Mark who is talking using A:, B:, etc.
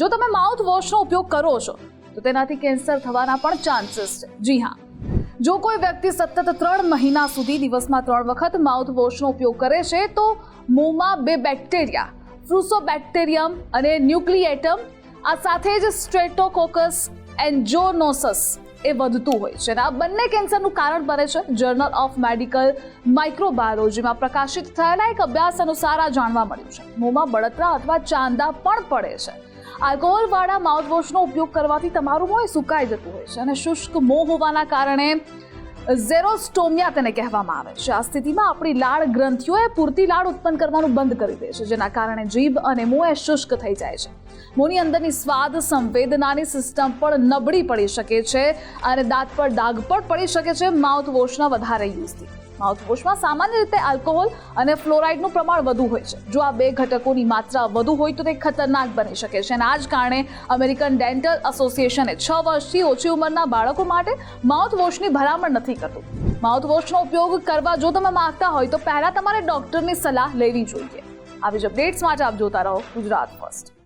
A: જો તમે માઉથ વોશનો ઉપયોગ કરો છો, તો તેનાથી કેન્સર થવાના પણ ચાન્સીસ છે. જી હા. જો કોઈ વ્યક્તિ સતત ત્રણ મહિના સુધી દિવસમાં ત્રણ વખત માઉથ વોશનો ઉપયોગ કરે છે, તો મોંમાં બે બેક્ટેરિયા, ફ્રુસોબેક્ટેરિયમ અને ન્યુક્લિએટમ, આ સાથે જ સ્ટ્રેટોકોકસ એન્જોનોસસ એ વધતું હોય છે. અને આ બંને કેન્સરનું કારણ બને છે જર્નલ ઓફ મેડિકલ માઇક્રોબાયોલોજીમાં પ્રકાશિત થયેલા એક અભ્યાસ અનુસાર આ જાણવા મળ્યું છે. મોંમાં બળતરા અથવા ચાંદા પણ પડે છે. આલ્કોહોલવાળા માઉથવોશનો ઉપયોગ કરવાથી તમારું મોં સુકાઈ જતું હોય છે અને શુષ્ક મોં હોવાના કારણે ઝેરોસ્ટોમિયા તેને કહેવામાં આવે છે. આ સ્થિતિમાં આપણી લાળ ગ્રંથિઓએ પૂરતી લાળ ઉત્પન્ન કરવાનું બંધ કરી દે છે, જેના કારણે જીભ અને મોં એ શુષ્ક થઈ જાય છે. મોંની અંદરની સ્વાદ, સંવેદનાની સિસ્ટમ પણ નબળી પડી શકે છે અને દાંત પર ડાઘ પણ પડી શકે છે માઉથ વોશના વધારે યુઝથી માઉથ વોશમાં સામાન્ય રીતે આલ્કોહોલ અને ફ્લોરાઇડનું પ્રમાણ વધુ હોય છે. જો આ બે ઘટકોની માત્રા વધુ હોય તો તે ખતરનાક બની શકે છે અને આ જ કારણે અમેરિકન ડેન્ટલ એસોસિએશને છ વર્ષથી ઓછી ઉંમરના બાળકો માટે માઉથ વોશની ભલામણ નથી કરતું માઉથ વોશનો ઉપયોગ કરવા જો તમે માંગતા હોય તો પહેલા તમારે ડોક્ટરની સલાહ લેવી જોઈએ. આવી જ અપડેટ્સ માટે આપ જોતા રહો ગુજરાત ફર્સ્ટ.